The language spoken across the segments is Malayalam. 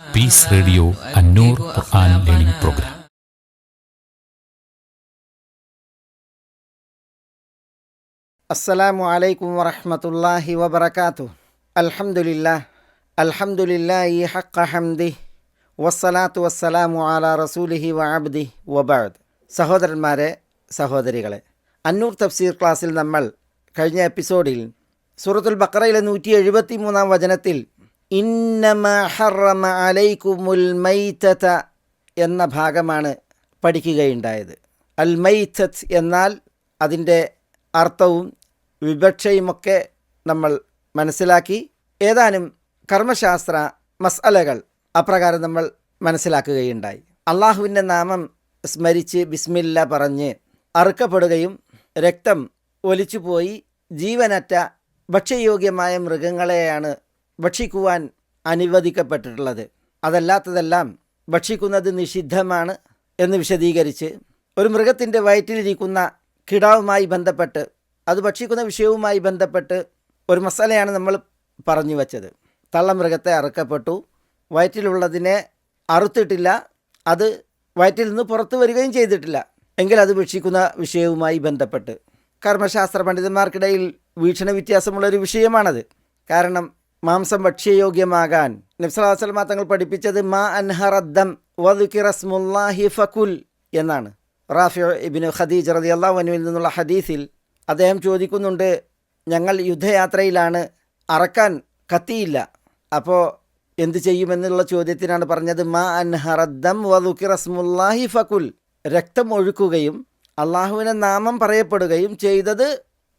Peace radio Annoor Quran learning program അസ്സലാമു അലൈക്കും വറഹ്മത്തുള്ളാഹി വബറകാതു. അൽഹംദുലില്ലാ അൽഹംദുലില്ലാഹി ഹഖ ഹംദി വസ്സലാത്തു വസ്സലാമു അലാ റസൂലിഹി വഅബ്ദി അബ്ദി വബഅദ് സഹോദരന്മാരെ സഹോദരികളെ അന്നൂർ തഫ്സീർ ക്ലാസ്സിൽ നമ്മൾ കഴിഞ്ഞ എപ്പിസോഡിൽ സൂറത്തുൽ ബക്കറയിലെ നൂറ്റി എഴുപത്തി മൂന്നാം വചനത്തിൽ ഇന്നമ ഹറമ അലൈക്കുമുൽ മൈത്തത എന്ന ഭാഗമാണ് പഠിക്കുകയുണ്ടായത്. അൽ മൈത്തത് എന്നാൽ അതിന്റെ അർത്ഥവും വിവക്ഷയുമൊക്കെ നമ്മൾ മനസ്സിലാക്കി ഏതാനും കർമ്മശാസ്ത്ര മസ്അലകൾ അപ്രകാരം നമ്മൾ മനസ്സിലാക്കുകയുണ്ടായി. അള്ളാഹുവിന്റെ നാമം സ്മരിച്ച് ബിസ്മില്ല പറഞ്ഞ് അറുക്കപ്പെടുകയും രക്തം ഒലിച്ചുപോയി ജീവനറ്റ ഭക്ഷ്യയോഗ്യമായ മൃഗങ്ങളെയാണ് ഭക്ഷിക്കുവാൻ അനുവദിക്കപ്പെട്ടിട്ടുള്ളത്. അതല്ലാത്തതെല്ലാം ഭക്ഷിക്കുന്നത് നിഷിദ്ധമാണ് എന്ന് വിശദീകരിച്ച് ഒരു മൃഗത്തിന്റെ വയറ്റിലിരിക്കുന്ന കിടാവുമായി ബന്ധപ്പെട്ട് അത് ഭക്ഷിക്കുന്ന വിഷയവുമായി ബന്ധപ്പെട്ട് ഒരു മസാലയാണ് നമ്മൾ പറഞ്ഞു വച്ചത്. തള്ളമൃഗത്തെ അറുക്കപ്പെട്ടു. വയറ്റിലുള്ളതിനെ അറുത്തിട്ടില്ല. അത് വയറ്റിൽ നിന്ന് പുറത്തു വരികയും ചെയ്തിട്ടില്ല. എങ്കിൽ അത് ഭക്ഷിക്കുന്ന വിഷയവുമായി ബന്ധപ്പെട്ട്. കർമ്മശാസ്ത്ര പണ്ഡിതന്മാർക്കിടയിൽ വീക്ഷണ വ്യത്യാസമുള്ളൊരു വിഷയമാണത്. കാരണം മാംസം ഭക്ഷ്യയോഗ്യമാകാൻ. നബ്സലാസ്ലമ തങ്ങൾ പഠിപ്പിച്ചത് മാ അൻഹറദ്ദം വദുക്കിറസ്മുല്ലാഹി ഫകുൽ എന്നാണ്. റാഫി ഇബിന് ഖദീജ് റതി അള്ളാഹുനുവിൽ നിന്നുള്ള ഹദീസിൽ അദ്ദേഹം ചോദിക്കുന്നുണ്ട് ഞങ്ങൾ യുദ്ധയാത്രയിലാണ് അറക്കാൻ കത്തിയില്ല. അപ്പോൾ എന്ത് ചെയ്യുമെന്നുള്ള ചോദ്യത്തിനാണ് പറഞ്ഞത് മാ അൻഹറദ്ദം വദുക്കിറസ്മുല്ലാഹി ഫകുൽ. രക്തം ഒഴുക്കുകയും അള്ളാഹുവിന്റെ നാമം പറയപ്പെടുകയും ചെയ്തത്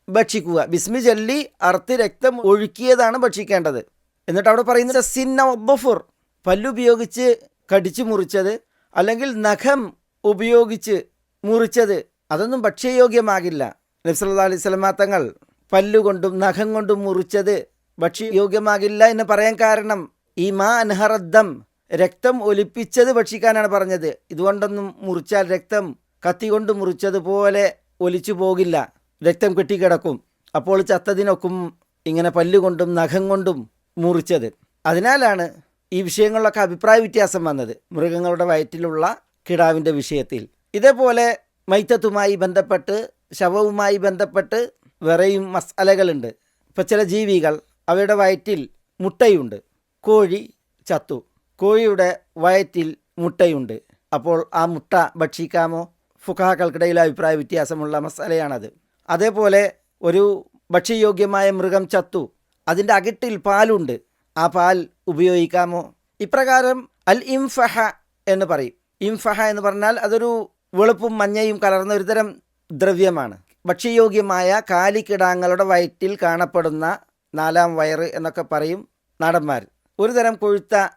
ഭക്ഷിക്കുക. ബിസ്മി ചൊല്ലി അർത്ത് രക്തം ഒഴുക്കിയതാണ് ഭക്ഷിക്കേണ്ടത്. എന്നിട്ട് അവിടെ പറയുന്നത് സിന്ന ഒബഫുർ പല്ലുപയോഗിച്ച് കടിച്ചു മുറിച്ചത് അല്ലെങ്കിൽ നഖം ഉപയോഗിച്ച് മുറിച്ചത് അതൊന്നും ഭക്ഷ്യയോഗ്യമാകില്ല. നബ്സല്ലാ അലൈഹി തങ്ങൾ പല്ലുകൊണ്ടും നഖം കൊണ്ടും മുറിച്ചത് ഭക്ഷ്യയോഗ്യമാകില്ല എന്ന് പറയാൻ കാരണം ഈ മാ അൻഹറദ്ദം രക്തം ഒലിപ്പിച്ചത് ഭക്ഷിക്കാനാണ് പറഞ്ഞത്. ഇതുകൊണ്ടൊന്നും മുറിച്ചാൽ രക്തം കത്തി കൊണ്ട് മുറിച്ചതുപോലെ ഒലിച്ചു പോകില്ല. രക്തം കെട്ടിക്കിടക്കും. അപ്പോൾ ചത്തതിനൊക്കും ഇങ്ങനെ പല്ലുകൊണ്ടും നഖം കൊണ്ടും മുറിച്ചത്. അതിനാലാണ് ഈ വിഷയങ്ങളിലൊക്കെ അഭിപ്രായ വ്യത്യാസം വന്നത്. മൃഗങ്ങളുടെ വയറ്റിലുള്ള കിടാവിന്റെ വിഷയത്തിൽ. ഇതേപോലെ മൈത്തത്തുമായി ബന്ധപ്പെട്ട് ശവവുമായി ബന്ധപ്പെട്ട് വേറെയും മസാലകളുണ്ട്. ഇപ്പോൾ ചില ജീവികൾ അവയുടെ വയറ്റിൽ മുട്ടയുണ്ട്. കോഴി ചത്തു. കോഴിയുടെ വയറ്റിൽ മുട്ടയുണ്ട്. അപ്പോൾ ആ മുട്ട ഭക്ഷിക്കാമോ? ഫുഖാക്കൾക്കിടയിൽ അഭിപ്രായ വ്യത്യാസമുള്ള മസാലയാണത്. അതേപോലെ ഒരു ഭക്ഷ്യയോഗ്യമായ മൃഗം ചത്തു. അതിന്റെ അകിട്ടിൽ പാലുണ്ട്. ആ പാൽ ഉപയോഗിക്കാമോ? ഇപ്രകാരം അൽ ഇംഫഹ എന്ന് പറയും. ഇംഫഹ എന്ന് പറഞ്ഞാൽ അതൊരു വെളുപ്പും മഞ്ഞയും കലർന്ന ഒരുതരം ദ്രവ്യമാണ്. ഭക്ഷ്യയോഗ്യമായ കാലിക്കിടാങ്ങളുടെ വയറ്റിൽ കാണപ്പെടുന്ന നാലാം വയറ് എന്നൊക്കെ പറയും നടന്മാർ. ഒരു തരം കൊഴുത്ത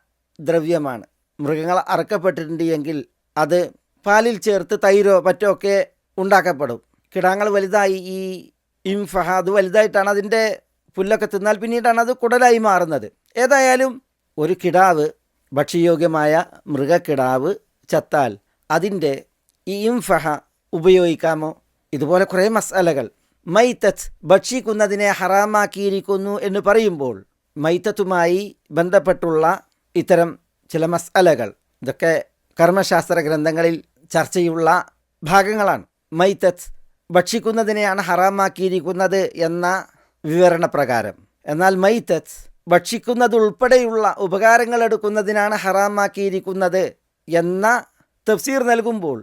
ദ്രവ്യമാണ്. മൃഗങ്ങൾ അറക്കപ്പെട്ടിട്ടുണ്ട് എങ്കിൽ അത് പാലിൽ ചേർത്ത് തൈരോ മറ്റോ ഒക്കെ ഉണ്ടാക്കപ്പെടും. കിടാങ്ങൾ വലുതായി ഈ ഇംഫഹ അത് വലുതായിട്ടാണ് അതിന്റെ പുല്ലൊക്കെ തിന്നാൽ പിന്നീടാണ് അത് കുടലായി മാറുന്നത്. ഏതായാലും ഒരു കിടാവ് ഭക്ഷ്യയോഗ്യമായ മൃഗക്കിടാവ് ചത്താൽ അതിന്റെ ഈ ഇംഫഹ ഉപയോഗിക്കാമോ? ഇതുപോലെ കുറേ മസാലകൾ. മൈത്തത്ത് ഭക്ഷിക്കുന്നതിനെ ഹറാമാക്കിയിരിക്കുന്നു എന്ന് പറയുമ്പോൾ മൈത്തത്തുമായി ബന്ധപ്പെട്ടുള്ള ഇത്തരം ചില മസാലകൾ. ഇതൊക്കെ കർമ്മശാസ്ത്ര ഗ്രന്ഥങ്ങളിൽ ചർച്ചയുള്ള ഭാഗങ്ങളാണ്. മൈത്തത്ത് ഭക്ഷിക്കുന്നതിനെയാണ് ഹറാമാക്കിയിരിക്കുന്നത് എന്ന വിവരണ പ്രകാരം എന്നാൽ മൈത്തത്ത് ഭക്ഷിക്കുന്നതുൾപ്പെടെയുള്ള ഉപകാരങ്ങൾ എടുക്കുന്നതിനാണ് ഹറാമാക്കിയിരിക്കുന്നത് എന്ന തഫ്സീർ നൽകുമ്പോൾ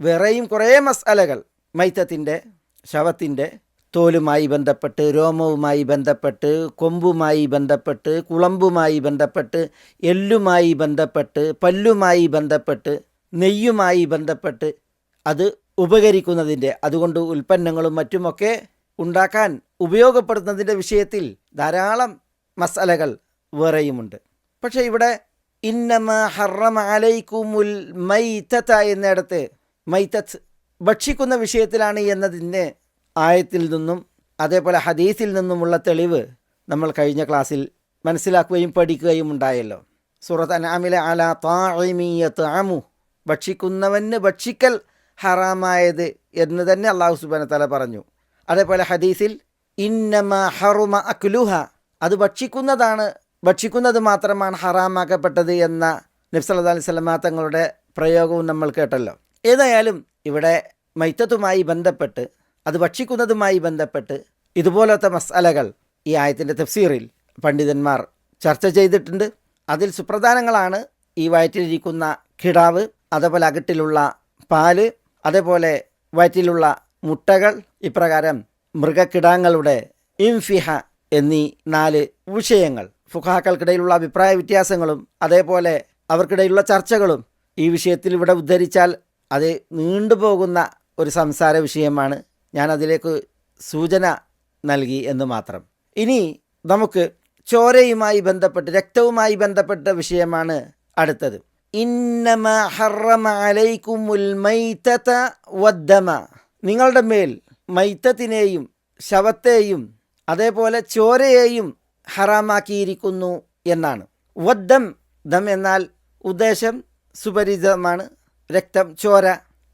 വേറെയും കുറേ മസാലകൾ മൈത്തത്തിന്റെ ശവത്തിന്റെ തോലുമായി ബന്ധപ്പെട്ട് രോമവുമായി ബന്ധപ്പെട്ട് കൊമ്പുമായി ബന്ധപ്പെട്ട് കുളമ്പുമായി ബന്ധപ്പെട്ട് എല്ലുമായി ബന്ധപ്പെട്ട് പല്ലുമായി ബന്ധപ്പെട്ട് നെയ്യുമായി ബന്ധപ്പെട്ട് അത് ഉപകരിക്കുന്നതിന്റെ അതുകൊണ്ട് ഉൽപ്പന്നങ്ങളും മറ്റുമൊക്കെ ഉണ്ടാക്കാൻ ഉപയോഗപ്പെടുത്തുന്നതിന്റെ വിഷയത്തിൽ ധാരാളം മസാലകൾ വേറെയുമുണ്ട്. പക്ഷേ ഇവിടെ ഇന്നമ ഹറമ അലൈക്കുമുൽ മൈത്തത്ത എന്നിടത്ത് മൈത്തത്ത് ഭക്ഷിക്കുന്ന വിഷയത്തിലാണ് എന്നതിന് ആയത്തിൽ നിന്നും അതേപോലെ ഹദീസിൽ നിന്നുമുള്ള തെളിവ് നമ്മൾ കഴിഞ്ഞ ക്ലാസ്സിൽ മനസ്സിലാക്കുകയും പഠിക്കുകയും ഉണ്ടായല്ലോ. സൂറത്ത് അനാമിലെ അല താമിയത്ത് ആമു ഭക്ഷിക്കുന്നവന് ഭക്ഷിക്കൽ ഹറാമായത് എന്ന് തന്നെ അള്ളാഹു സുബാന തല പറഞ്ഞു. അതേപോലെ ഹദീസിൽ ഇന്നമ ഹറുമ അക്ലുഹ. അത് ഭക്ഷിക്കുന്നതാണ് ഭക്ഷിക്കുന്നത് മാത്രമാണ് ഹറാമാക്കപ്പെട്ടത് എന്ന നബ്സല്ലാ അലൈഹി തങ്ങളുടെ പ്രയോഗവും നമ്മൾ കേട്ടല്ലോ. ഏതായാലും ഇവിടെ മൈത്തത്തുമായി ബന്ധപ്പെട്ട് അത് ഭക്ഷിക്കുന്നതുമായി ബന്ധപ്പെട്ട് ഇതുപോലത്തെ മസാലകൾ ഈ ആയത്തിന്റെ തഫ്സീറിൽ പണ്ഡിതന്മാർ ചർച്ച ചെയ്തിട്ടുണ്ട്. അതിൽ സുപ്രധാനങ്ങളാണ് ഈ വയറ്റിലിരിക്കുന്ന കിടാവ് അതേപോലെ അകട്ടിലുള്ള പാൽ അതേപോലെ വയറ്റിലുള്ള മുട്ടകൾ ഇപ്രകാരം മൃഗക്കിടാങ്ങളുടെ ഇംഫിഹ എന്നീ നാല് വിഷയങ്ങൾ. ഫുഹാക്കൾക്കിടയിലുള്ള അഭിപ്രായ വ്യത്യാസങ്ങളും അതേപോലെ അവർക്കിടയിലുള്ള ചർച്ചകളും ഈ വിഷയത്തിൽ ഇവിടെ ഉദ്ധരിച്ചാൽ അത് നീണ്ടുപോകുന്ന ഒരു സംസാര വിഷയമാണ്. ഞാൻ അതിലേക്ക് സൂചന നൽകി എന്ന് മാത്രം. ഇനി നമുക്ക് ചോരയുമായി ബന്ധപ്പെട്ട് രക്തവുമായി ബന്ധപ്പെട്ട വിഷയമാണ് അടുത്തത്. ഇന്നമ ഹറമ അലൈക്കും നിങ്ങളുടെ മേൽ മൈത്തത്തിനെയും ശവത്തെയും അതേപോലെ ചോരയെയും ഹറാമാക്കിയിരിക്കുന്നു എന്നാണ്. വദ്ദം ദം എന്നാൽ ഉദ്ദേശം സുപരിചിതമാണ്. രക്തം ചോര.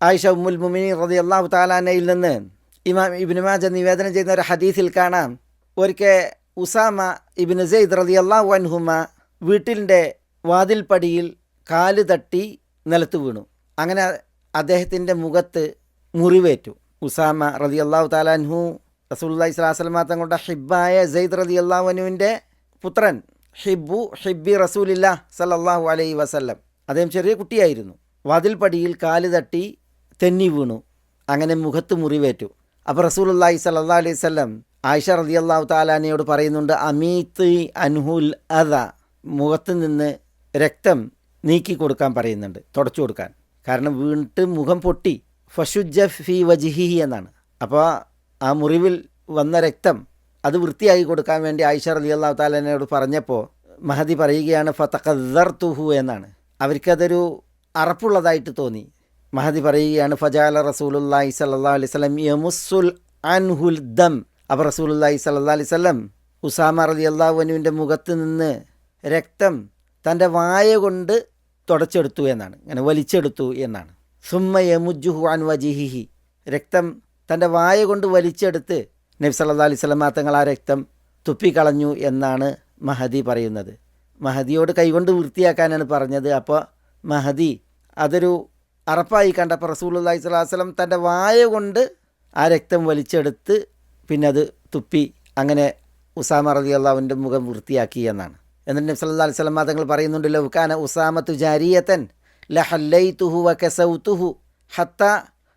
ആയിഷ ഉമ്മുൽ മുമിനി റതി അള്ളാഹു താലാനയിൽ നിന്ന് ഇമാം ഇബിന് മാജ നിവേദനം ചെയ്യുന്ന ഒരു ഹദീസിൽ കാണാം. ഒരിക്കൽ ഉസാമ ഇബിന് സെയ്ദ് റതി അള്ളാഹു അൻഹുമ വീട്ടിന്റെ വാതിൽപ്പടിയിൽ കാൽ തട്ടി നിലത്ത് വീണു. അങ്ങനെ അദ്ദേഹത്തിന്റെ മുഖത്ത് മുറിവേറ്റു. ഉസാമ റതി അള്ളാഹു താലാൻഹു റസൂല്ലായി സ്വലാസ്ലമ തങ്ങളുടെ ഹിബായ സെയ്ദ് റതി അള്ളാഹുനുവിന്റെ പുത്രൻ ഹിബു ഹിബി റസൂലില്ല സല്ലാഹു അലൈഹി വസല്ലം. അദ്ദേഹം ചെറിയ കുട്ടിയായിരുന്നു. വാതിൽപ്പടിയിൽ കാൽ തട്ടി തെന്നി വീണു. അങ്ങനെ മുഖത്ത് മുറിവേറ്റു. അപ്പോൾ റസൂലുല്ലാഹി സല്ലാ അലൈഹി സ്വല്ലം ആയിഷ റതി അള്ളാഹു താലാനയോട് പറയുന്നുണ്ട് അമീത്ത് അൻഹുൽ അദ. മുഖത്ത് നിന്ന് രക്തം നീക്കി കൊടുക്കാൻ പറയുന്നുണ്ട് തുടച്ചു കൊടുക്കാൻ. കാരണം വീണിട്ട് മുഖം പൊട്ടി ഫഷുജ ഫി വജിഹി എന്നാണ്. അപ്പോൾ ആ മുറിവിൽ വന്ന രക്തം അത് വൃത്തിയാക്കി കൊടുക്കാൻ വേണ്ടി ആയിഷ അലി അള്ളാഹു താലനോട് പറഞ്ഞപ്പോൾ മഹദി പറയുകയാണ് ഫതഖർ തുഹു എന്നാണ്. അവർക്കതൊരു അറപ്പുള്ളതായിട്ട് തോന്നി. മഹദി പറയുകയാണ് ഫജാല റസൂലുല്ലാഹി സല്ലാ അലൈഹി സ്വലം യമുസുൽ അൻഹുൽ ദം. അപ്പോൾ റസൂലുല്ലാഹി സല്ലാ അലൈഹി സ്വലം ഉസാമ റലി അള്ളാഹുവിന്റെ മുഖത്ത് നിന്ന് രക്തം തന്റെ വായ കൊണ്ട് തുടച്ചെടുത്തു എന്നാണ്. ഇങ്ങനെ വലിച്ചെടുത്തു എന്നാണ്. സുമ്മ യമുജുഹു അൻ വജിഹിഹി. രക്തം തന്റെ വായ കൊണ്ട് വലിച്ചെടുത്ത് നബി സല്ലാ അലൈഹി സ്വലമാ ആ രക്തം തുപ്പിക്കളഞ്ഞു എന്നാണ് മഹദി പറയുന്നത്. മഹദിയോട് കൈകൊണ്ട് വൃത്തിയാക്കാനാണ് പറഞ്ഞത്. അപ്പോൾ മഹദി അതൊരു അറപ്പായി കണ്ടപ്പോൾ റസൂലുല്ലാഹി സ്വലാഹു വസ്ലം തന്റെ വായ കൊണ്ട് ആ രക്തം വലിച്ചെടുത്ത് പിന്നെ അത് തുപ്പി അങ്ങനെ ഉസാമ റതി അള്ളാഹുവിന്റെ മുഖം വൃത്തിയാക്കി എന്നാണ്. എന്നിട്ട് നബി സല്ലാ അലൈഹി സ്വലം തങ്ങൾ പറയുന്നുണ്ട് ലൗക്കാന ഉസാമത്തു ജാരിയത്തൻ ലഹല്ലൈതുഹു വകസൗതുഹു കസൗതുഹു ഹത്ത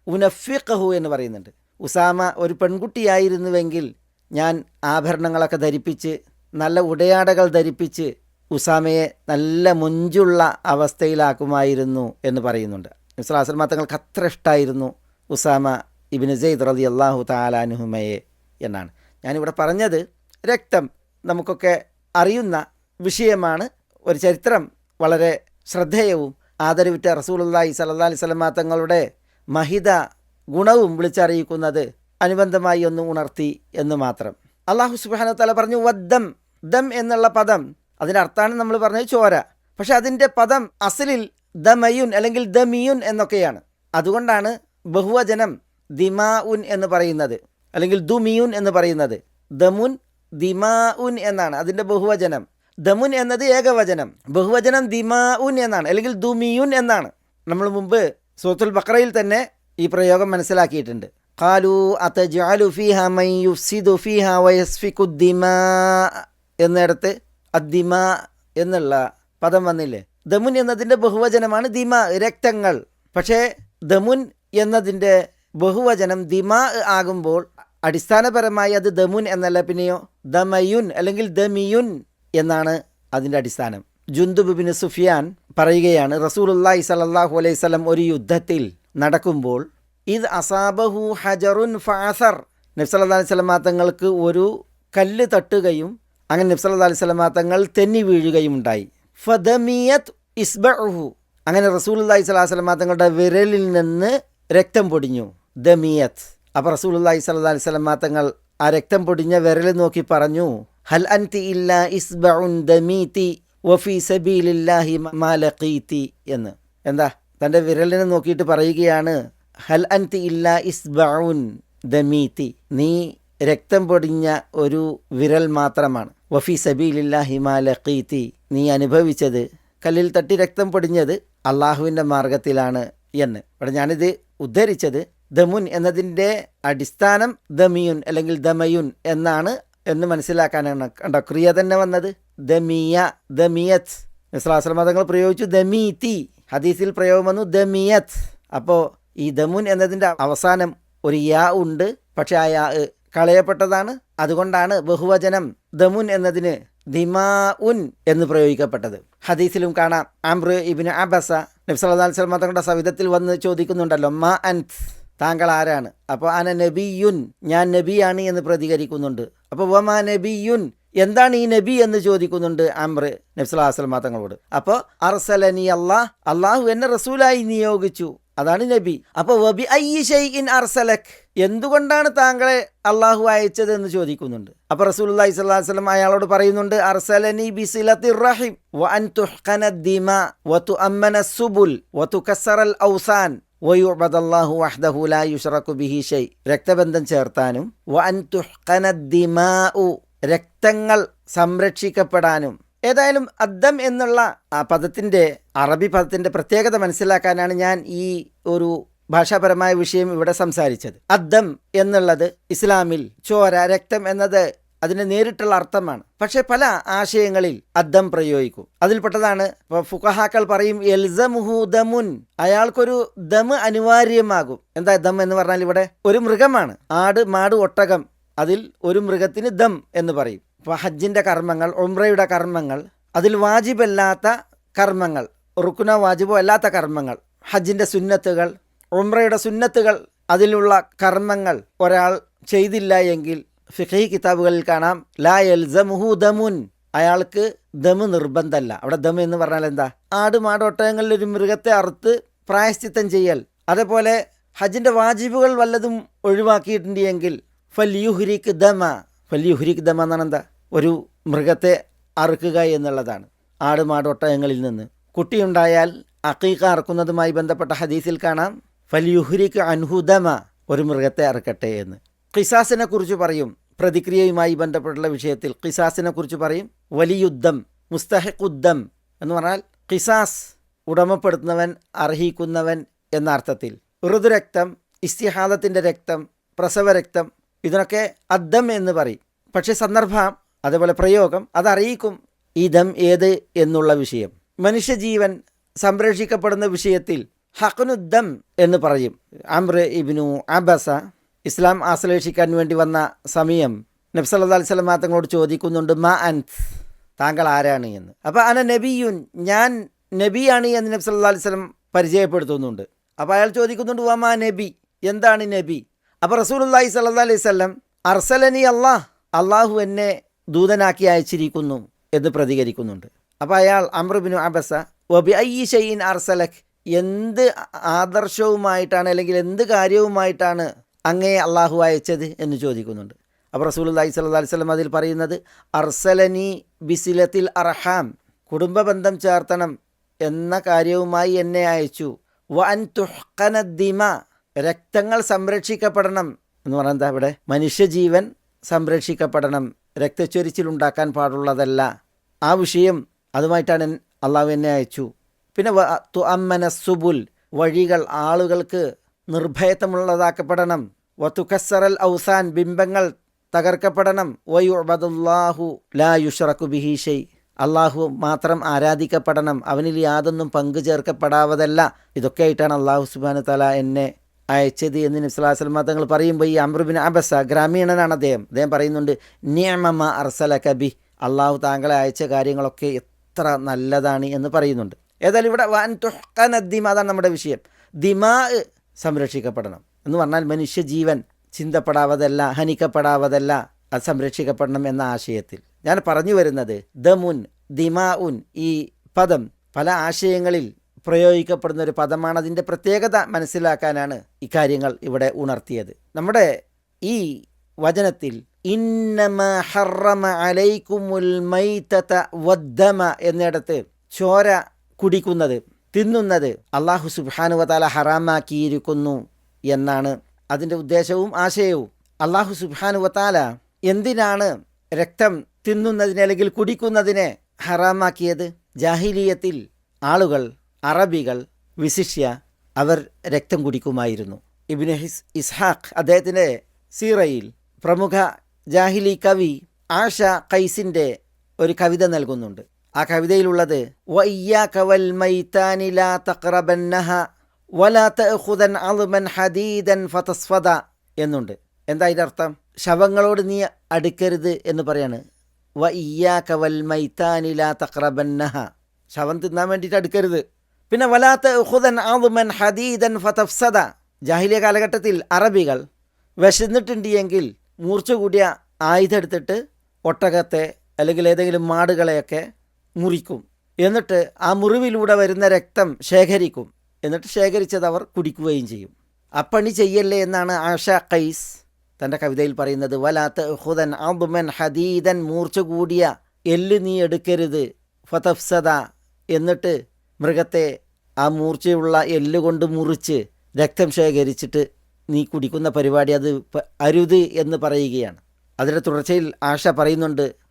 ഉനഫിഖഹു എന്ന് പറയുന്നുണ്ട്. ഉസാമ ഒരു പെൺകുട്ടിയായിരുന്നുവെങ്കിൽ ഞാൻ ആഭരണങ്ങളൊക്കെ ധരിപ്പിച്ച് നല്ല ഉടയാടകൾ ധരിപ്പിച്ച് ഉസാമയെ നല്ല മുഞ്ചുള്ള അവസ്ഥയിലാക്കുമായിരുന്നു എന്ന് പറയുന്നുണ്ട്. ഇസ്ലാസ്ലമ തങ്ങൾക്ക് അത്ര ഇഷ്ടമായിരുന്നു ഉസാമ ഇബിന് സെയ്ദ് റതി അള്ളാഹു താലാനുഹുമയെ എന്നാണ്. ഞാനിവിടെ പറഞ്ഞത് രക്തം നമുക്കൊക്കെ അറിയുന്ന വിഷയമാണ് ഒരു ചരിത്രം വളരെ ശ്രദ്ധേയവും ആദരവിറ്റ റസൂലി സലഹ് അലൈഹി സ്വലമാ തങ്ങളുടെ മഹിത ഗുണവും വിളിച്ചറിയിക്കുന്നത് അനുബന്ധമായി ഒന്ന് ഉണർത്തി എന്ന് മാത്രം. അള്ളാഹു സുബാന തല പറഞ്ഞു വദ്ദം. ദം എന്നുള്ള പദം അതിന്റെ അർത്ഥമാണ് നമ്മൾ പറഞ്ഞത് ചോര. പക്ഷെ അതിന്റെ പദം അസലിൽ ദമയുൻ അല്ലെങ്കിൽ ദമിയുൻ എന്നൊക്കെയാണ്. അതുകൊണ്ടാണ് ബഹുവചനം ദിമാ ഉൻ എന്ന് പറയുന്നത് അല്ലെങ്കിൽ ദുമിയുൻ എന്ന് പറയുന്നത്. ദമുൻ ദിമാ ഉൻ എന്നാണ് അതിന്റെ ബഹുവചനം. ദമുൻ എന്നത് ഏകവചനം. ബഹുവചനം ദിമാഉൻ എന്നാണ് അല്ലെങ്കിൽ ദുമിയുൻ എന്നാണ്. നമ്മൾ മുമ്പ് സൂത്തുൽ ബക്രയിൽ തന്നെ ഈ പ്രയോഗം മനസ്സിലാക്കിയിട്ടുണ്ട്. ഖാലു അതജഅലു ഫീഹ മൻ യുഫ്സിദു ഫീഹ വയസ്ഫിക്കു ദിമാ എന്നിടത്ത് അദ്ദിമ എന്നുള്ള പദം വന്നില്ലേ? ദമുൻ എന്നതിന്റെ ബഹുവചനമാണ് ദിമ രക്തങ്ങൾ. പക്ഷേ ദമുൻ എന്നതിന്റെ ബഹുവചനം ദിമ ആകുമ്പോൾ അടിസ്ഥാനപരമായി അത് ദമുൻ എന്നല്ല പിന്നെയോ ദമയുൻ അല്ലെങ്കിൽ ദമിയുൻ. എന്നാണ് അതിന്റെ അടിസ്ഥാനം. ജുന്ദുബിൻ സുഫിയാൻ പറയുകയാണ് റസൂലുല്ലാഹി സലല്ലാഹു അലൈഹി സ്വലം ഒരു യുദ്ധത്തിൽ നടക്കുമ്പോൾ ഇത് അസാബഹു ഹജറുൻ ഫാസർ നബ്സല്ലാ അലൈഹി സ്വലമാ തങ്ങൾക്ക് ഒരു കല്ല് തട്ടുകയും അങ്ങനെ നബ്സല്ലാ അലൈഹി സ്വലമാ തങ്ങൾ തെന്നി വീഴുകയും ഉണ്ടായി. ഫദമിയത് ഇസ്ബഹു അങ്ങനെ അള്ളഹി സ്വലാഹു സ്വലമാ തങ്ങളുടെ വിരലിൽ നിന്ന് രക്തം പൊടിഞ്ഞു. ദമിയത്ത്. അപ്പോൾ അള്ളഹി സ്വല്ലാ അലൈഹി തങ്ങൾ ആ രക്തം പൊടിഞ്ഞ വിരൽ നോക്കി പറഞ്ഞു ഹൽ അൻതി ഇല്ല ഇസ്ബഉൻ ദമീതി വഫി സബീലില്ലാഹി മാലഖീതി എന്ന്. എന്താ? തന്റെ വിരലിനെ നോക്കിയിട്ട് പറയുകയാണ് ഹൽ അൻതി ഇല്ല ഇസ്ബഉൻ ദമീതി. നീ രക്തം പൊടിഞ്ഞ ഒരു വിരൽ മാത്രമാണ്. വഫി സബീലില്ല ഹിമാലഖീത്തി നീ അനുഭവിച്ചത് കല്ലിൽ തട്ടി രക്തം പൊടിഞ്ഞത് അള്ളാഹുവിന്റെ മാർഗത്തിലാണ് എന്ന്. ഇവിടെ ഞാനിത് ഉദ്ധരിച്ചത് ദമുൻ എന്നതിന്റെ അടിസ്ഥാനം ദമിയുൻ അല്ലെങ്കിൽ ദമയുൻ എന്നാണ് എന്ന് മനസ്സിലാക്കാനാണ് കണ്ടോ? ക്രിയ തന്നെ വന്നത്. ദമിയ ദമിയത് ഇസ്ലാസ്ലം മതങ്ങൾ പ്രയോഗിച്ചു ദമീതി. ഹദീസിൽ പ്രയോഗം വന്നു ദമിയത് അപ്പോൾ ഈ ദമുൻ എന്നതിന്റെ അവസാനം ഒരു യാ ഉണ്ട്. പക്ഷെ ആ യാ കളയപ്പെട്ടതാണ്. അതുകൊണ്ടാണ് ബഹുവചനം ദമുൻ എന്നതിന് ദിമാ ഉൻ എന്ന് പ്രയോഗിക്കപ്പെട്ടത്. ഹദീസിലും കാണാം. ആംബ്ര ഇബിന് അബസ നബ്സല്ലാ മതങ്ങളുടെ സവിധത്തിൽ വന്ന് ചോദിക്കുന്നുണ്ടല്ലോ മാ അൻത്? താങ്കൾ ആരാണ്? അപ്പോൾ അന നബിയുൻ. ഞാൻ നബിയാണ് എന്ന് പ്രതികരിക്കുന്നുണ്ട്. അപ്പോൾ വമാ നബിയുൻ? എന്താണ് ഈ നബി എന്ന് ചോദിക്കുന്നുണ്ട് അമ്ര നബ്സലാസ്ലം തങ്ങളോട് അപ്പോൾ അർസലനി അള്ളാഹ് അള്ളാഹു എന്നെ റസൂലായി നിയോഗിച്ചു. അതാണ് നബി. അപ്പോൾ വബി ഐ ഷൈഇൻ അർസലക്? എന്തുകൊണ്ടാണ് താങ്കളെ അള്ളാഹു അയച്ചത് എന്ന് ചോദിക്കുന്നുണ്ട്. അപ്പോൾ അലൈഹി വസല്ലം അയാളോട് പറയുന്നുണ്ട് അർസലനി ബിസിലത്തി റഹിം വൻ തുഹ്ഖന ദിമ വതുഅമ്മന സുബുൽ വതുകസ്സറൽ ഔസാൻ. വഹ്ദഹു ലാ ബിഹി രക്തബന്ധം ചേർത്താനും രക്തങ്ങൾ സംരക്ഷിക്കപ്പെടാനും. ഏതായാലും അദ്ദം എന്നുള്ള ആ പദത്തിന്റെ അറബി പദത്തിന്റെ പ്രത്യേകത മനസ്സിലാക്കാനാണ് ഞാൻ ഈ ഒരു ഭാഷാപരമായ വിഷയം ഇവിടെ സംസാരിച്ചത്. അദ്ദം എന്നുള്ളത് ഇസ്ലാമിൽ ചോര രക്തം എന്നത് അതിന് നേരിട്ടുള്ള അർത്ഥമാണ്. പക്ഷേ പല ആശയങ്ങളിൽ അദ്ദം പ്രയോഗിക്കും. അതിൽപ്പെട്ടതാണ് ഫുഖഹാക്കൾ പറയും എൽസമുഹു ദമുൻ. അയാൾക്കൊരു ദമ് അനിവാര്യമാകും. എന്താ ദം എന്ന് പറഞ്ഞാൽ ഇവിടെ? ഒരു മൃഗമാണ്. ആട് മാട് ഒട്ടകം. അതിൽ ഒരു മൃഗത്തിന് ദം എന്ന് പറയും. ഇപ്പോൾ ഹജ്ജിന്റെ കർമ്മങ്ങൾ ഉംറയുടെ കർമ്മങ്ങൾ അതിൽ വാജിബല്ലാത്ത കർമ്മങ്ങൾ റുക്കുന വാജിബോ അല്ലാത്ത കർമ്മങ്ങൾ ഹജ്ജിന്റെ സുന്നത്തുകൾ ഉംറയുടെ സുന്നത്തുകൾ അതിലുള്ള കർമ്മങ്ങൾ ഒരാൾ ചെയ്തില്ല എങ്കിൽ ഫിഖി കിതാബുകളിൽ കാണാം. ലാ എൽസമുഹു ദമുൻ. അയാൾക്ക് ദമ് നിർബന്ധമല്ല. അവിടെ ദം എന്ന് പറഞ്ഞാൽ എന്താ? ആട് മാടോട്ടയങ്ങളിൽ ഒരു മൃഗത്തെ അറുത്ത് പ്രായശ്ചിത്തം ചെയ്യൽ. അതേപോലെ ഹജ്ജിന്റെ വാജിബുകൾ വല്ലതും ഒഴിവാക്കിയിട്ടുണ്ട് എങ്കിൽ ഫല്യുഹുരിക്ക് ദമ. ഫല്യുഹുരിക്ക് ദമ എന്നാണ് എന്താ? ഒരു മൃഗത്തെ അറുക്കുക എന്നുള്ളതാണ്. ആട് മാടോട്ടയങ്ങളിൽ നിന്ന്. കുട്ടിയുണ്ടായാൽ അക്കീക്ക അറുക്കുന്നതുമായി ബന്ധപ്പെട്ട ഹദീസിൽ കാണാം. ഫല്യുഹുരിക്ക് അൻഹുദമ ഒരു മൃഗത്തെ അറുക്കട്ടെ എന്ന്. ഖിസാസിനെ കുറിച്ച് പറയും. പ്രതിക്രിയയുമായി ബന്ധപ്പെട്ടുള്ള വിഷയത്തിൽ ഖിസാസിനെ കുറിച്ച് പറയും. വലിയുദ്ധം മുസ്തഹുദ്ധം എന്ന് പറഞ്ഞാൽ ഖിസാസ് ഉടമപ്പെടുത്തുന്നവൻ അർഹിക്കുന്നവൻ എന്ന അർത്ഥത്തിൽ. ഋതുരക്തം ഇസ്തിഹാദത്തിന്റെ രക്തം പ്രസവരക്തം ഇതിനൊക്കെ അദ്ദം എന്ന് പറയും. പക്ഷേ സന്ദർഭം അതേപോലെ പ്രയോഗം അതറിയിക്കും ദം ഏത് എന്നുള്ള വിഷയം. മനുഷ്യജീവൻ സംരക്ഷിക്കപ്പെടുന്ന വിഷയത്തിൽ ഹഖനുദ്ദം എന്ന് പറയും. അമ്ര ഇബ്നു അബസ ഇസ്ലാം ആശ്ലേഷിക്കാൻ വേണ്ടി വന്ന സമയം നബ്സല്ലാ അലിസ്ലാം തങ്ങളോട് ചോദിക്കുന്നുണ്ട് മാ അൻത്? താങ്കൾ ആരാണ് എന്ന്? അപ്പോൾ അന നബിയുൻ? ഞാൻ നബിയാണ് എന്ന് നബ്സല്ലാ അലിസ്ലം പരിചയപ്പെടുത്തുന്നുണ്ട്. അപ്പോൾ അയാൾ ചോദിക്കുന്നുണ്ട് വമാ നബി? എന്താണ് നബി? അപ്പോൾ റസൂലുല്ലാഹി സല്ലാ അലൈഹി സ്വലം അർസലനി അള്ളാഹ്? അള്ളാഹു എന്നെ ദൂതനാക്കി അയച്ചിരിക്കുന്നു എന്ന് പ്രതികരിക്കുന്നുണ്ട്. അപ്പോൾ അയാൾ അമ്രബിനു അബസ വബി ഐ ഷെയ്ൻ അർസലഖ് എന്ത് ആദർശവുമായിട്ടാണ് അല്ലെങ്കിൽ എന്ത് കാര്യവുമായിട്ടാണ് അങ്ങേ അള്ളാഹു അയച്ചത് എന്ന് ചോദിക്കുന്നുണ്ട്. അപ്പോൾ റസൂൽ അള്ളഹി സ്വല്ലാ സ്വലം അതിൽ പറയുന്നത് അർസലനി ബിസിലത്തിൽ അർഹാം കുടുംബ ബന്ധം ചേർത്തണം എന്ന കാര്യവുമായി എന്നെ അയച്ചു. വൻ തുഹ്കനദ്ദിമ തുഹ്കന ദിമ രക്തങ്ങൾ സംരക്ഷിക്കപ്പെടണം എന്ന് പറഞ്ഞാൽ എന്താ ഇവിടെ? മനുഷ്യജീവൻ സംരക്ഷിക്കപ്പെടണം. രക്തച്ചൊരിച്ചിലുണ്ടാക്കാൻ പാടുള്ളതല്ല. ആ വിഷയം അതുമായിട്ടാണ് അള്ളാഹു എന്നെ അയച്ചു. പിന്നെ തു അമ്മന സുബുൽ വഴികൾ ആളുകൾക്ക് നിർഭയത്വമുള്ളതാക്കപ്പെടണം. വതുഖസ്സറൽ ഔസാൻ ബിംബങ്ങൾ തകർക്കപ്പെടണം. വയുബദുല്ലാഹു ലാ യുഷറക്കു ബിഹീഷൈ അള്ളാഹു മാത്രം ആരാധിക്കപ്പെടണം. അവനിൽ യാതൊന്നും പങ്കു ചേർക്കപ്പെടാവതല്ല ഇതൊക്കെയായിട്ടാണ് അള്ളാഹു സുബാന തല എന്നെ അയച്ചത് എന്ന് നബ്സലാസ്ലം തങ്ങൾ പറയുമ്പോൾ ഈ അമ്രുബിൻ അബസ ഗ്രാമീണനാണ് അദ്ദേഹം. അദ്ദേഹം പറയുന്നുണ്ട് നിയമമ അർസല കബി അള്ളാഹു താങ്കളെ അയച്ച കാര്യങ്ങളൊക്കെ എത്ര നല്ലതാണ് എന്ന് പറയുന്നുണ്ട്. ഏതായാലും ഇവിടെ വൻ തുഹ്കന ദിമ അതാണ് നമ്മുടെ വിഷയം. ദിമാ സംരക്ഷിക്കപ്പെടണം. എന്ന് പറഞ്ഞാൽ മനുഷ്യജീവൻ ചിന്തപ്പെടാവതല്ല ഹനിക്കപ്പെടാവതല്ല അത് സംരക്ഷിക്കപ്പെടണം എന്ന ആശയത്തിൽ. ഞാൻ പറഞ്ഞു വരുന്നത് ദമുൻ ദിമാ ഉൻ ഈ പദം പല ആശയങ്ങളിൽ പ്രയോഗിക്കപ്പെടുന്ന ഒരു പദമാണ്. അതിന്റെ പ്രത്യേകത മനസ്സിലാക്കാനാണ് ഇക്കാര്യങ്ങൾ ഇവിടെ ഉണർത്തിയത്. നമ്മുടെ ഈ വചനത്തിൽ ഇന്നമ ഹറമ അലൈക്കുമുൽ മൈതത വദ്ദമ എന്നിടത്ത് ചോര കുടിക്കുന്നത് തിന്നുന്നത് അള്ളാഹു സുബാനുവതാല ഹറാമാക്കിയിരിക്കുന്നു എന്നാണ് അതിന്റെ ഉദ്ദേശവും ആശയവും. അള്ളാഹു സുബാനുവത്താല എന്തിനാണ് രക്തം തിന്നുന്നതിനെ അല്ലെങ്കിൽ കുടിക്കുന്നതിനെ ഹറാമാക്കിയത്? ജാഹിലീയത്തിൽ ആളുകൾ അറബികൾ വിശിഷ്യ അവർ രക്തം കുടിക്കുമായിരുന്നു. ഇബിന് ഹിസ് ഇസ്ഹാഖ് അദ്ദേഹത്തിന്റെ സീറയിൽ പ്രമുഖ ജാഹിലി കവി ആഷ കൈസിന്റെ ഒരു കവിത നൽകുന്നുണ്ട്. ആ കവിതയിലുള്ളത് "വഇയ്യാക വൽ മൈതാനി ലാ തഖ്റബന്നഹ വലാ തഅഖുദൻ അൾമൻ ഹദീദൻ ഫതസ്ഫദ എന്നുണ്ട്. എന്താ ഇതിന്റെ അർത്ഥം? ശവങ്ങളോട് നീ അടുക്കരുത് എന്ന് പറയാണ്. വ ശവം തിന്നാൻ വേണ്ടിയിട്ട് അടുക്കരുത്. പിന്നെ വലാത്ത ഹുദൻ ആദുമൻ ഹദീദൻ ഫതഫ്സദ ജാഹിലിയ കാലഘട്ടത്തിൽ അറബികൾ വിശന്നിട്ടുണ്ട് എങ്കിൽ മൂർച്ച കൂടിയ ആയുധം എടുത്തിട്ട് ഒട്ടകത്തെ അല്ലെങ്കിൽ ഏതെങ്കിലും മാടുകളെയൊക്കെ മുറിക്കും. എന്നിട്ട് ആ മുറിവിലൂടെ വരുന്ന രക്തം ശേഖരിക്കും. എന്നിട്ട് ശേഖരിച്ചത് അവർ കുടിക്കുകയും ചെയ്യും. അപ്പണി ചെയ്യല്ലേ എന്നാണ് ആഷ കൈസ് തന്റെ കവിതയിൽ പറയുന്നത്. വലാത്ത് ഹുദൻ അബുമൻ ഹദീദൻ മൂർച്ച കൂടിയ എല്ല് നീ എടുക്കരുത്. ഫതഫ്സദ എന്നിട്ട് മൃഗത്തെ ആ മൂർച്ചയുള്ള എല്ല് കൊണ്ട് മുറിച്ച് രക്തം ശേഖരിച്ചിട്ട് നീ കുടിക്കുന്ന പരിപാടി അത് അരുത് എന്ന് പറയുകയാണ്. അതിന്റെ തുടർച്ചയിൽ ആഷ പറയുന്നുണ്ട്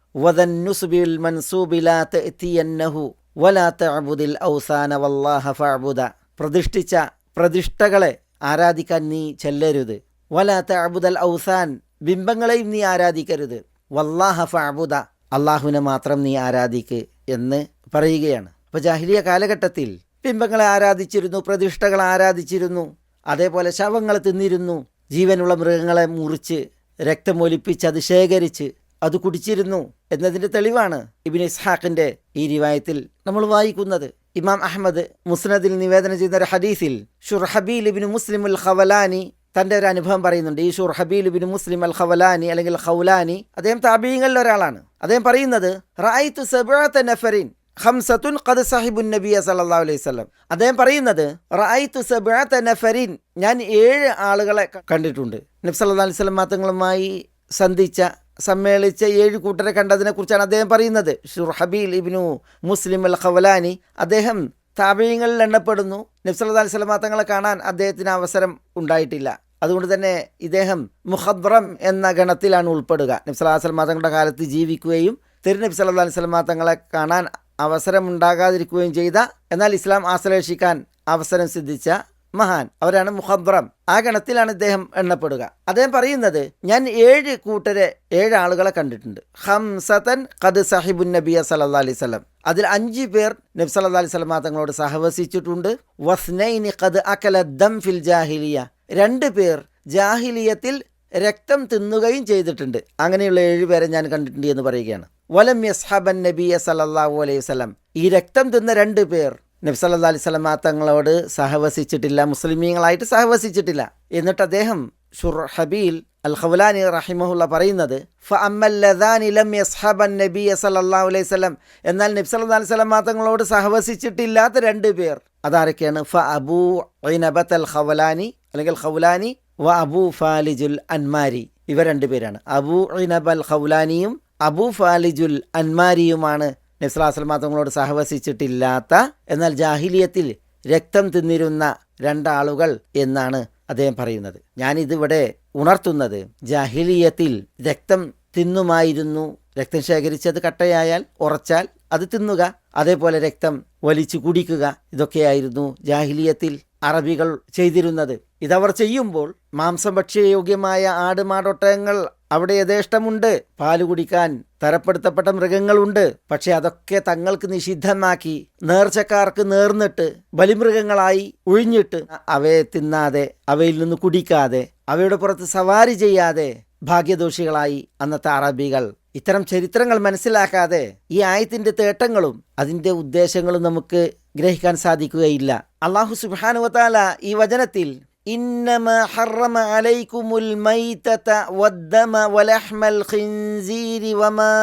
പ്രതിഷ്ഠിച്ച പ്രതിഷ്ഠകളെ ആരാധിക്കാൻ നീ ചെല്ലരുത്. വലാത്ത അബുദൽ ഔസാൻ ബിംബങ്ങളെയും നീ ആരാധിക്കരുത്. വല്ലാഹ ഫഅബുദ അള്ളാഹുവിനെ മാത്രം നീ ആരാധിക്ക് എന്ന് പറയുകയാണ്. അപ്പോൾ ജാഹിലിയ കാലഘട്ടത്തിൽ ബിംബങ്ങളെ ആരാധിച്ചിരുന്നു പ്രതിഷ്ഠകളെ ആരാധിച്ചിരുന്നു അതേപോലെ ശവങ്ങൾ തിന്നിരുന്നു ജീവനുള്ള മൃഗങ്ങളെ മുറിച്ച് രക്തമൊലിപ്പിച്ച് അത് ശേഖരിച്ച് അത് കുടിച്ചിരുന്നു എന്നതിന്റെ തെളിവാണ് ഇബിൻ ഇസ്ഹാഖിന്റെ ഈ റിവായത്തിൽ നമ്മൾ വായിക്കുന്നത്. ഇമാം അഹമ്മദ് മുസ്നദിൽ നിവേദനം ചെയ്യുന്ന ഒരു ഹദീസിൽ ഷുർഹബീൽ ഇബിൻ മുസ്ലിം ഉൽ ഖവലാനി തന്റെ ഒരു അനുഭവം പറയുന്നുണ്ട്. ഈ ഷുർഹബീൽ ഇബിൻ മുസ്ലിം അൽ ഖവലാനി അല്ലെങ്കിൽ ഖൗലാനി അദ്ദേഹം താബീങ്ങളിൽ ഒരാളാണ്. അദ്ദേഹം പറയുന്നത് റായിത്തു സബഅത നഫറിൻ ഹംസത്തുൻ ഖദ് സാഹിബുൻ നബിയ സല്ലല്ലാഹു അലൈഹി വസല്ലം. അദ്ദേഹം പറയുന്നത് റായിത്തു സബഅത നഫറിൻ ഞാൻ ഏഴ് ആളുകളെ കണ്ടിട്ടുണ്ട്. നബി സല്ലല്ലാഹു അലൈഹി സ്വലം മാത്രങ്ങളുമായി സന്ധിച്ച സമ്മേളിച്ച ഏഴ് കൂട്ടരെ കണ്ടതിനെക്കുറിച്ചാണ് അദ്ദേഹം പറയുന്നത്. ഷുർഹബീൽ ഇബ്നു മുസ്ലിം അൽ ഖവലാനി അദ്ദേഹം താപീയങ്ങളിൽ എണ്ണപ്പെടുന്നു. നബ്സല്ലാ അലൈഹി തങ്ങളെ കാണാൻ അദ്ദേഹത്തിന് അവസരം ഉണ്ടായിട്ടില്ല. അതുകൊണ്ട് തന്നെ ഇദ്ദേഹം മുഹദ്റം എന്ന ഗണത്തിലാണ് ഉൾപ്പെടുക. നബ്സല്ലാ സ്വലമാ തങ്ങളുടെ കാലത്ത് ജീവിക്കുകയും തിരുനബി സല്ലാ അലൈഹി തങ്ങളെ കാണാൻ അവസരം ഉണ്ടാകാതിരിക്കുകയും ചെയ്ത എന്നാൽ ഇസ്ലാം ആശ്ലേഷിക്കാൻ അവസരം സിദ്ധിച്ച മഹാൻ അവരാണ് മുഹബ്രം ആ ഗണത്തിലാണ് ഇദ്ദേഹം എണ്ണപ്പെടുക. അദ്ദേഹം പറയുന്നത് ഞാൻ ഏഴ് കൂട്ടരെ ഏഴ് ആളുകളെ കണ്ടിട്ടുണ്ട്. ഹംസതൻ ഖദ് സഹിബുൻ നബിയ സല്ലാ അലൈഹി സ്വലം അതിൽ അഞ്ച് പേർ നബി സല്ലാ അലൈഹി സ്വലമാ തങ്ങളോട് സഹവസിച്ചിട്ടുണ്ട്. വസ്നൈനി ഖദ് അക്കല ദം ഫിൽ ജാഹിലിയ. രണ്ട് പേർ ജാഹിലിയത്തിൽ രക്തം തിന്നുകയും ചെയ്തിട്ടുണ്ട്. അങ്ങനെയുള്ള ഏഴുപേരെ ഞാൻ കണ്ടിട്ടുണ്ട് എന്ന് പറയുകയാണ്. വലം യസ്ഹബൻ നബിയ സല്ലല്ലാഹു അലൈഹി വസല്ലം. ഈ രക്തം തിന്ന രണ്ട് പേർ നബി സല്ലല്ലാഹു അലൈഹി വസല്ലമ തങ്ങളോട് സഹവസിച്ചിട്ടില്ല മുസ്ലിമീങ്ങളായിട്ട് സഹവസിച്ചിട്ടില്ല. എന്നിട്ട് അദ്ദേഹം ഷുർ ഹബീൽ അൽ ഖൗലാനി റഹിമഹുല്ല പറയുന്നത് അലൈഹി എന്നാൽ നബി സല്ലല്ലാഹു അലൈഹി തങ്ങളോട് സഹവസിച്ചിട്ടില്ലാത്ത രണ്ട് പേർ. അതാരൊക്കെയാണ്? ഫ അബൂ ഐനബത്ത് അൽ ഖൗലാനി അല്ലെങ്കിൽ ഖൗലാനി വ അബൂ ഫാലിജുൽ അൻമാരി. ഇവർ രണ്ടുപേരാണ് അബൂ ഐനബ് അൽ ഖൗലാനിയും അബൂ ഫാലിജുൽ അൻമാരിയുമാണ് നബ്സലാസ്ലമാ തങ്ങളോട് സഹവസിച്ചിട്ടില്ലാത്ത എന്നാൽ ജാഹിലിയത്തിൽ രക്തം തിന്നിരുന്ന രണ്ടാളുകൾ എന്നാണ് അദ്ദേഹം പറയുന്നത്. ഞാനിതിവിടെ ഉണർത്തുന്നത്. ജാഹിലിയത്തിൽ രക്തം തിന്നുമായിരുന്നു. രക്തം ശേഖരിച്ചത് കട്ടയായാൽ ഉറച്ചാൽ അത് തിന്നുക. അതേപോലെ രക്തം വലിച്ചു കുടിക്കുക. ഇതൊക്കെയായിരുന്നു ജാഹിലിയത്തിൽ അറബികൾ ചെയ്തിരുന്നത്. ഇതവർ ചെയ്യുമ്പോൾ മാംസം ഭക്ഷ്യയോഗ്യമായ ആട് മാടൊട്ടകങ്ങൾ അവിടെ യഥേഷ്ടമുണ്ട്. പാൽ കുടിക്കാൻ തരപ്പെടുത്തപ്പെട്ട മൃഗങ്ങളുണ്ട്. പക്ഷെ അതൊക്കെ തങ്ങൾക്ക് നിഷിദ്ധമാക്കി നേർച്ചക്കാർക്ക് നേർന്നിട്ട് ബലിമൃഗങ്ങളായി ഒഴിഞ്ഞിട്ട് അവയെ തിന്നാതെ അവയിൽ നിന്ന് കുടിക്കാതെ അവയുടെ പുറത്ത് സവാരി ചെയ്യാതെ ഭാഗ്യദോഷികളായി അന്നത്തെ അറബികൾ. ഇത്തരം ചരിത്രങ്ങൾ മനസ്സിലാക്കാതെ ഈ ആയത്തിന്റെ തേട്ടങ്ങളും അതിന്റെ ഉദ്ദേശങ്ങളും നമുക്ക് ഗ്രഹിക്കാൻ സാധിക്കുകയില്ല. അള്ളാഹു സുബാനുവത്താല ഈ വചനത്തിൽ إنما حرم عليكم الميتة والدم ولحم الخنزير وما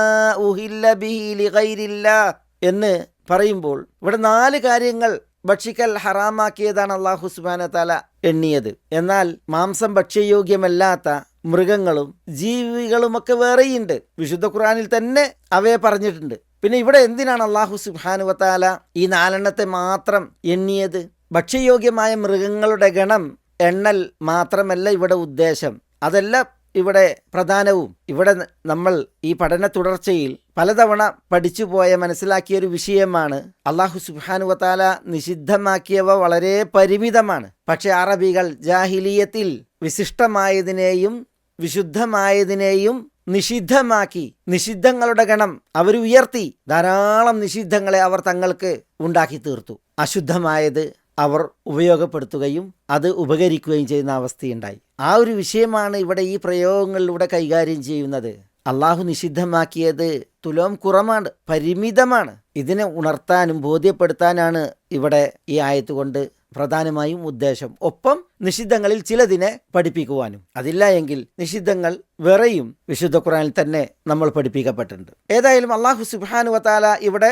أهل به لغير الله എന്ന് പറയുമ്പോൾ ഇവിടെ നാല് കാര്യങ്ങൾ ഭക്ഷിക്കൽ ഹറാമാക്കിയതാണ് അള്ളാഹു സുബാന താല എണ്ണിയത് എന്നാൽ മാംസം ഭക്ഷ്യയോഗ്യമല്ലാത്ത മൃഗങ്ങളും ജീവികളുമൊക്കെ വേറെയുണ്ട് വിശുദ്ധ ഖുറാനിൽ തന്നെ അവയെ പറഞ്ഞിട്ടുണ്ട് പിന്നെ ഇവിടെ എന്തിനാണ് അള്ളാഹു സുബാനുവത്താല ഈ നാലെണ്ണത്തെ മാത്രം എണ്ണിയത് ഭക്ഷ്യയോഗ്യമായ മൃഗങ്ങളുടെ ഗണം എണ്ണൽ മാത്രമല്ല ഇവിടെ ഉദ്ദേശം. അതല്ല ഇവിടെ പ്രധാനവും. ഇവിടെ നമ്മൾ ഈ പഠന തുടർച്ചയിൽ പലതവണ പഠിച്ചുപോയ മനസ്സിലാക്കിയ ഒരു വിഷയമാണ് അള്ളാഹു സുബാനുവത്താല നിഷിദ്ധമാക്കിയവ വളരെ പരിമിതമാണ്. പക്ഷെ അറബികൾ ജാഹിലിയത്തിൽ വിശിഷ്ടമായതിനെയും വിശുദ്ധമായതിനെയും നിഷിദ്ധമാക്കി നിഷിദ്ധങ്ങളുടെ ഗണം അവർ ഉയർത്തി ധാരാളം നിഷിദ്ധങ്ങളെ അവർ തങ്ങൾക്ക് ഉണ്ടാക്കി തീർത്തു. അശുദ്ധമായത് അവർ ഉപയോഗപ്പെടുത്തുകയും അത് ഉപകരിക്കുകയും ചെയ്യുന്ന അവസ്ഥയുണ്ടായി. ആ ഒരു വിഷയമാണ് ഇവിടെ ഈ പ്രയോഗങ്ങളിലൂടെ കൈകാര്യം ചെയ്യുന്നത്. അള്ളാഹു നിഷിദ്ധമാക്കിയത് തുലോം കുറമാണ് പരിമിതമാണ്. ഇതിനെ ഉണർത്താനും ബോധ്യപ്പെടുത്താനാണ് ഇവിടെ ഈ ആയത്ത് കൊണ്ട് പ്രധാനമായും ഉദ്ദേശം. ഒപ്പം നിഷിദ്ധങ്ങളിൽ ചിലതിനെ പഠിപ്പിക്കുവാനും. അതില്ല എങ്കിൽ നിഷിദ്ധങ്ങൾ വേറെയും വിശുദ്ധ ഖുറാനിൽ തന്നെ നമ്മൾ പഠിപ്പിക്കപ്പെട്ടിട്ടുണ്ട്. ഏതായാലും അള്ളാഹു സുബാനുവത്താല ഇവിടെ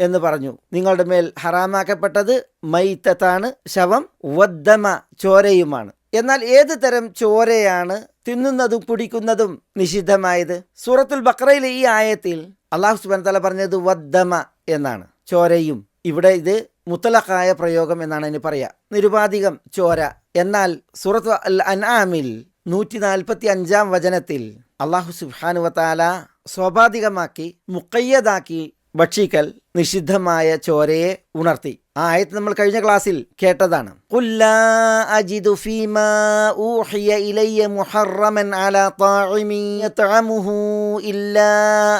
എന്ന് പറഞ്ഞു. നിങ്ങളുടെ മേൽ ഹറാമാക്കപ്പെട്ടത് മൈത്തത്താണ് ശവം വദ്ദമ ചോരയുമാണ്. എന്നാൽ ഏത് തരം ചോരയാണ് തിന്നുന്നതും കുടിക്കുന്നതും നിഷിദ്ധമായത്? സൂറത്തുൽ ബക്രയിലെ ഈ ആയത്തിൽ അള്ളാഹു സുബാൻ തല പറഞ്ഞത് വദ്ദമ എന്നാണ്. ചോരയും. ഇവിടെ ഇത് മുത്തലഖായ പ്രയോഗം എന്നാണ് അതിന് പറയാ. നിരുപാധികം ചോര. എന്നാൽ സൂറത്ത് അൽ അൻആമിൽ നൂറ്റി നാൽപ്പത്തി അഞ്ചാം വചനത്തിൽ അള്ളാഹു സുബാനുവത്താല സ്വാഭാവികമാക്കി മുക്കയ്യതാക്കി ഭക്ഷിക്കൽ നിഷിദ്ധമായ ചോരയെ ഉണർത്തി. ആ ആയത്ത് നമ്മൾ കഴിഞ്ഞ ക്ലാസ്സിൽ കേട്ടതാണ്. "ഖുൽ അജിദു ഫീമാ ഊഹിയ ഇലയ്യ മുഹറമൻ അലാ ത്വാഇമിൻ യത്അമുഹു ഇല്ലാ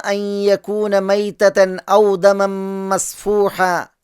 അൻ യകൂന മൈതതൻ ഔ ദമൻ മസ്ഫൂഹ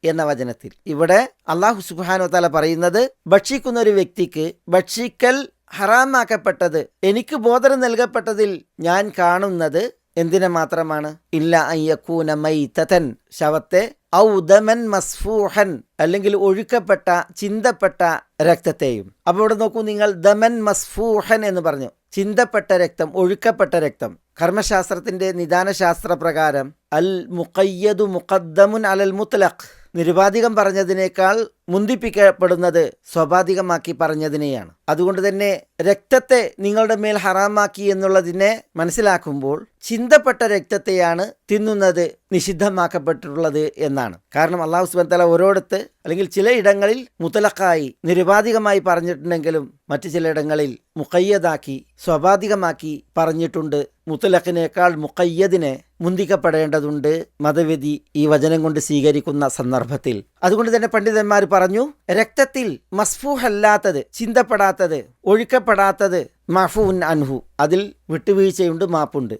എന്ന വചനത്തിൽ. ഇവിടെ അള്ളാഹു സുബ്ഹാനഹു തല പറയുന്നത് ഭക്ഷിക്കുന്ന ഒരു വ്യക്തിക്ക് ഭക്ഷിക്കൽ ഹറാമാക്കപ്പെട്ടത് എനിക്ക് ബോധനം നൽകപ്പെട്ടതിൽ ഞാൻ കാണുന്നത് എന്തിനെ മാത്രമാണ്? ഇല്ല അയ്യക്കൂന മൈതതൻ ശവത്തെ ഔദമൻ മസ്ഫൂഹൻ അല്ലെങ്കിൽ ഒഴുക്കപ്പെട്ട ചിന്തപ്പെട്ട രക്തത്തെയും. അപ്പോൾ ഇവിടെ നോക്കൂ നിങ്ങൾ ദമൻ മസ്ഫൂഹൻ എന്ന് പറഞ്ഞു. ചിന്തപ്പെട്ട രക്തം ഒഴുക്കപ്പെട്ട രക്തം. കർമ്മശാസ്ത്രത്തിന്റെ നിദാനശാസ്ത്ര പ്രകാരം അൽ മുഖയ്യദു മുഖദ്ദമുൻ അലൽ മുത്തലഖ് നിരുപാധികം പറഞ്ഞതിനേക്കാൾ മുന്തിപ്പിക്കപ്പെടുന്നത് സ്വാഭാവികമാക്കി പറഞ്ഞതിനെയാണ്. അതുകൊണ്ട് തന്നെ രക്തത്തെ നിങ്ങളുടെ മേൽ ഹറാമാക്കി എന്നുള്ളതിനെ മനസ്സിലാക്കുമ്പോൾ ചിന്തപ്പെട്ട രക്തത്തെയാണ് തിന്നുന്നത് നിഷിദ്ധമാക്കപ്പെട്ടിട്ടുള്ളത് എന്നാണ്. കാരണം അള്ളാഹു സുബൻ തല ഓരോടത്ത് അല്ലെങ്കിൽ ചില ഇടങ്ങളിൽ മുത്തലക്കായി നിരുപാധികമായി പറഞ്ഞിട്ടുണ്ടെങ്കിലും മറ്റു ചിലയിടങ്ങളിൽ മുക്കയ്യതാക്കി സ്വാഭാവികമാക്കി പറഞ്ഞിട്ടുണ്ട്. മുത്തലഖിനേക്കാൾ മുക്കയ്യദിനെ മുന്തിക്കപ്പെടേണ്ടതുണ്ട് മതവിധി ഈ വചനം കൊണ്ട് സ്വീകരിക്കുന്ന സന്ദർഭത്തിൽ. അതുകൊണ്ട് തന്നെ പണ്ഡിതന്മാർ പറഞ്ഞു രക്തത്തിൽ മസ്ഫൂഹല്ലാത്തത് ചിന്തപ്പെടാത്തത് ഒഴുക്കപ്പെടാത്തത് മഫൂൻ അൻഹു. അതിൽ വിട്ടുവീഴ്ചയുണ്ട് മാപ്പുണ്ട്.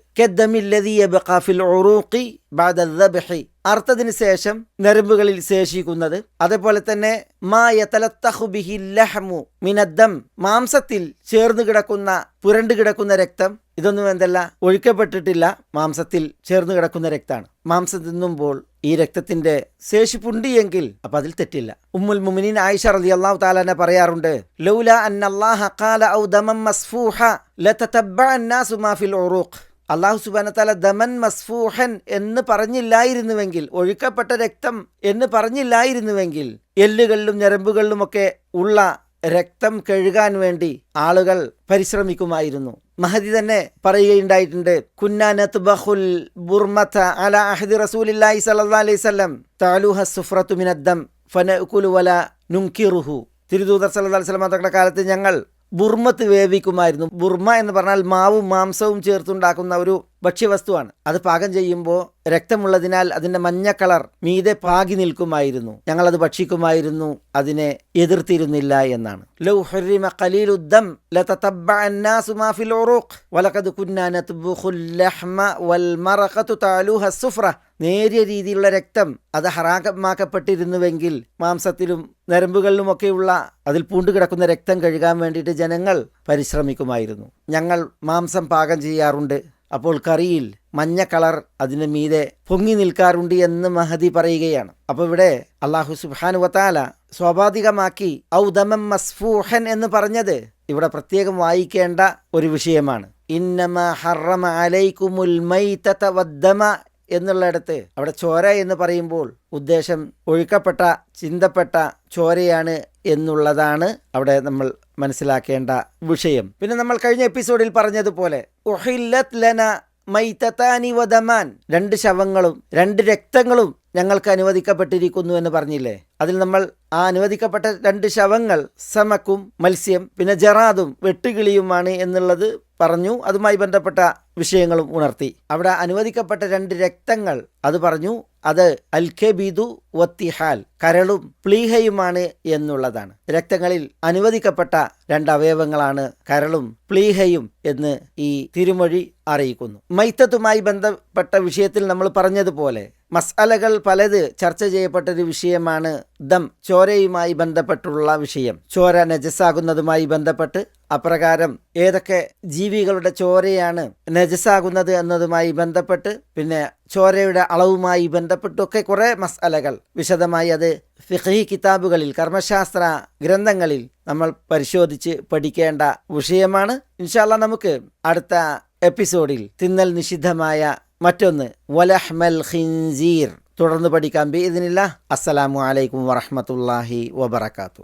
അർത്ഥത്തിന് ശേഷം നരമ്പുകളിൽ ശേഷിക്കുന്നത് അതേപോലെ തന്നെ മിനദ്ദം. മാംസത്തിൽ ചേർന്ന് കിടക്കുന്ന പുരണ്ട് കിടക്കുന്ന രക്തം ഇതൊന്നും എന്തല്ല ഒഴിക്കപ്പെട്ടിട്ടില്ല മാംസത്തിൽ ചേർന്ന് കിടക്കുന്ന രക്തമാണ്. മാംസം തിന്നുമ്പോൾ ഈ രക്തത്തിന്റെ ശേഷിപ്പുണ്ട് എങ്കിൽ അപ്പൊ അതിൽ തെറ്റില്ല. ഉമ്മുൽ മുമിനീൻ ആയിഷ റലി അള്ളാഹു താലാനെ പറയാറുണ്ട് ലൗല അള്ളാഹു സുബാന താല ദമൻ മസ്ഫൂഹൻ എന്ന് പറഞ്ഞില്ലായിരുന്നുവെങ്കിൽ ഒഴുക്കപ്പെട്ട രക്തം എന്ന് പറഞ്ഞില്ലായിരുന്നുവെങ്കിൽ എല്ലുകളിലും ഞരമ്പുകളിലുമൊക്കെ ഉള്ള രക്തം കഴുകാൻ വേണ്ടി ആളുകൾ പരിശ്രമിക്കുമായിരുന്നു. മഹദി തന്നെ പറയുകയുണ്ടായിട്ടുണ്ട് കുന്നാനത്ത് ബഹുൽ ബുർമത്ത അല അഹദി റസൂലില്ലാഹി സല്ലല്ലാഹു അലൈഹി വസല്ലം തഅലുഹ സുഫ്രത്തു മിനദ്ദം ഫനകുലുവല നുങ്കിറുഹു തിരുദൂതർ അലൈഹി വസല്ലം തങ്ങളുടെ കാലത്ത് ഞങ്ങൾ ബുർമത്ത് വേവിക്കുമായിരുന്നു. ബുർമ എന്ന് പറഞ്ഞാൽ മാവും മാംസവും ചേർത്തുണ്ടാക്കുന്ന ഒരു ഭക്ഷ്യവസ്തുവാണ്. അത് പാകം ചെയ്യുമ്പോൾ രക്തമുള്ളതിനാൽ അതിന്റെ മഞ്ഞ കളർ മീതെ പാകി നിൽക്കുമായിരുന്നു. ഞങ്ങൾ അത് ഭക്ഷിക്കുമായിരുന്നു. അതിനെ എതിർത്തിരുന്നില്ല എന്നാണ്. നേരിയ രീതിയിലുള്ള രക്തം അത് ഹറാകമാക്കപ്പെട്ടിരുന്നുവെങ്കിൽ മാംസത്തിലും നരമ്പുകളിലുമൊക്കെയുള്ള അതിൽ പൂണ്ടുകിടക്കുന്ന രക്തം കഴുകാൻ വേണ്ടിയിട്ട് ജനങ്ങൾ പരിശ്രമിക്കുമായിരുന്നു. ഞങ്ങൾ മാംസം പാകം ചെയ്യാറുണ്ട്. അപ്പോൾ കറിയിൽ മഞ്ഞ കളർ അതിന് മീതെ പൊങ്ങി നിൽക്കാറുണ്ട് എന്ന് മഹദി പറയുകയാണ്. അപ്പോൾ ഇവിടെ അള്ളാഹു സുബാനു വത്താല സ്വാഭാവികമാക്കി ഔദമം മസ്ഫൂഹൻ എന്ന് പറഞ്ഞത് ഇവിടെ പ്രത്യേകം വായിക്കേണ്ട ഒരു വിഷയമാണ്. ഇന്നമ ഹറമ അലൈക്കുമുൽ മൈതത അവിടെ ചോര എന്ന് പറയുമ്പോൾ ഉദ്ദേശം ഒഴുക്കപ്പെട്ട ചിന്തപ്പെട്ട ചോരയാണ് എന്നുള്ളതാണ് അവിടെ നമ്മൾ മനസ്സിലാക്കേണ്ട വിഷയം. പിന്നെ നമ്മൾ കഴിഞ്ഞ എപ്പിസോഡിൽ പറഞ്ഞതുപോലെ ലന വദമാൻ. രണ്ട് ശവങ്ങളും രണ്ട് രക്തങ്ങളും ഞങ്ങൾക്ക് അനുവദിക്കപ്പെട്ടിരിക്കുന്നു എന്ന് പറഞ്ഞില്ലേ? അതിൽ നമ്മൾ ആ അനുവദിക്കപ്പെട്ട രണ്ട് ശവങ്ങൾ സമക്കും മത്സ്യം പിന്നെ ജറാദും വെട്ടുകിളിയുമാണ് എന്നുള്ളത് പറഞ്ഞു. അതുമായി ബന്ധപ്പെട്ട വിഷയങ്ങളും ഉണർത്തി. അവിടെ അനുവദിക്കപ്പെട്ട രണ്ട് രക്തങ്ങൾ അത് പറഞ്ഞു അത് അൽഖബീദു വത്തിഹാൽ കരളും പ്ലീഹയുമാണ് എന്നുള്ളതാണ്. രക്തങ്ങളിൽ അനുവദിക്കപ്പെട്ട രണ്ട് അവയവങ്ങളാണ് കരളും പ്ലീഹയും എന്ന് ഈ തിരുമൊഴി അറിയിക്കുന്നു. മൈത്തത്തുമായി ബന്ധപ്പെട്ട വിഷയത്തിൽ നമ്മൾ പറഞ്ഞതുപോലെ മസാലകൾ പലത് ചർച്ച ചെയ്യപ്പെട്ട ഒരു വിഷയമാണ് ദം ചോരയുമായി ബന്ധപ്പെട്ടുള്ള വിഷയം. ചോര നജസാകുന്നതുമായി ബന്ധപ്പെട്ട് അപ്രകാരം ഏതൊക്കെ ജീവികളുടെ ചോരയാണ് നജസാകുന്നത് എന്നതുമായി ബന്ധപ്പെട്ട് പിന്നെ ചോരയുടെ അളവുമായി ബന്ധപ്പെട്ടൊക്കെ കുറേ മസാലകൾ വിശദമായി അത് ഫിഖി കിതാബുകളിൽ കർമ്മശാസ്ത്ര ഗ്രന്ഥങ്ങളിൽ നമ്മൾ പരിശോധിച്ച് പഠിക്കേണ്ട വിഷയമാണ്. ഇൻഷാല്ല നമുക്ക് അടുത്ത എപ്പിസോഡിൽ തിന്നൽ നിഷിദ്ധമായ മറ്റൊന്ന് വലഹ്മൽ ഖിൻസീർ. തുടർന്ന് പഠിക്കാം. ബി അസ്സലാമു അലൈക്കും വറഹമത്തല്ലാഹി വബർക്കാത്തു